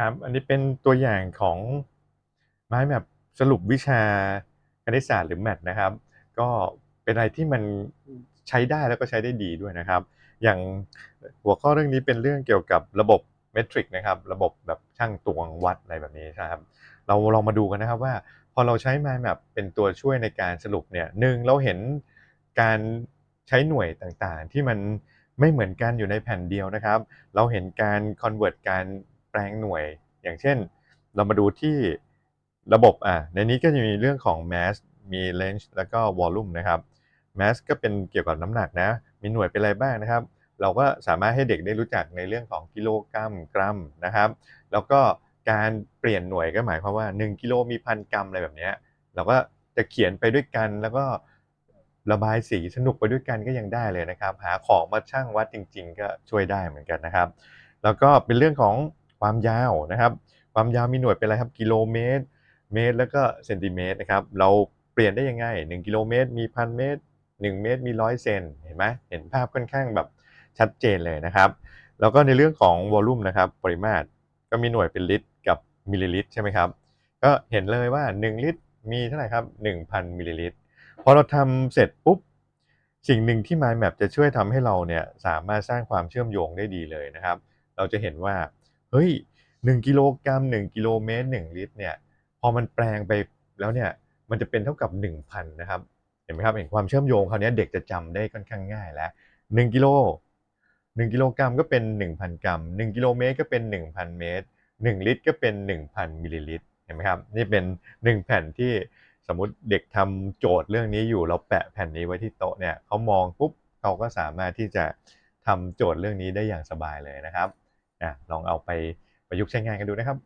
ครับ อันนี้เป็นตัวอย่างของไม้แบบสรุปวิชาคณิตศาสตร์หรือแมทนะครับ ก็เป็นอะไรที่มันใช้ได้แล้วก็ใช้ได้ดีด้วยนะครับ อย่างหัวข้อเรื่องนี้เป็นเรื่องเกี่ยวกับระบบเมตริกนะครับ ระบบแบบช่างตวงวัดอะไรแบบนี้นะครับ เราลองมาดูกันนะครับว่า พอเราใช้ mind map เป็นตัวช่วยในการสรุปเนี่ยหนึ่งเราเห็นการใช้หน่วยต่างๆ ที่มันไม่เหมือนกันอยู่ในแผ่นเดียวนะครับ เราเห็นการ convert การ แปลงหน่วย อย่างเช่น เรามาดูที่ระบบอะในนี้ก็จะมีเรื่องของ mass มี range แล้วก็ volume นะครับ mass ก็เป็นเกี่ยวกับน้ำหนักนะ มีหน่วยเป็นอะไรบ้างนะครับ เราก็สามารถให้เด็กได้รู้จักในเรื่องของกิโลกรัมกรัมนะครับ แล้วก็การเปลี่ยนหน่วยก็หมายความว่า 1 กิโลมีพันกรัมอะไรแบบนี้เราก็จะเขียนไปด้วยกันแล้วก็ระบายสีสนุกไปด้วยกันก็ยังได้เลยนะครับ หาของมาชั่งวัดจริง ๆ ก็ช่วยได้เหมือนกันนะครับ แล้วก็เป็นเรื่องของ ความยาวนะครับ ความยาวมีหน่วยเป็นอะไรครับกิโลเมตร เมตร แล้วก็เซนติเมตรนะครับเราเปลี่ยนได้ยังไง 1 กิโลเมตร มีพันเมตร 1 เมตรมีร้อยเซนเห็นไหมเห็นภาพค่อนข้างแบบชัดเจนเลยนะครับ แล้วก็ในเรื่องของวอลลุ่มนะครับปริมาตรก็มีหน่วยเป็นลิตรกับมิลลิลิตรใช่ไหมครับก็เห็นเลยว่า 1 ลิตรมีเท่าไหร่ครับ 1,000มิลลิลิตรพอเราทำเสร็จปุ๊บสิ่งหนึ่งที่ Mind Map จะช่วยทำให้เราเนี่ยสามารถสร้างความเชื่อมโยงได้ดีเลยนะครับ เราจะเห็นว่า เฮ้ย1กิโลกรัม1กิโลเมตร1ลิตรเนี่ยพอมันแปลงไปแล้วเนี่ยมันจะเป็นเท่ากับ1,000นนะครับเห็นไหมครับเห็นความเชื่อมโยงคราวนี้เด็กจะจำได้ค่อนข้างง่ายแล้ว1กิโล1กิโลกรัมก็เป็น1,000กรัม1กิโลเมตรก็เป็น1,000เมตร1ลิตรก็เป็น1,000มิลลิลิตรเห็นไหมครับนี่เป็น1แผ่นที่สมมติเด็กทำโจทย์เรื่องนี้อยู่เราแปะแผ่นนี้ไว้ที่โต๊ะเนี่ยเขามองปุ๊บเขาก็สามารถที่จะทำโจทย์เรื่องนี้ได้อย่างสบายเลยนะครับ ลองเอาไปประยุกต์ใช้งานกันดูนะครับ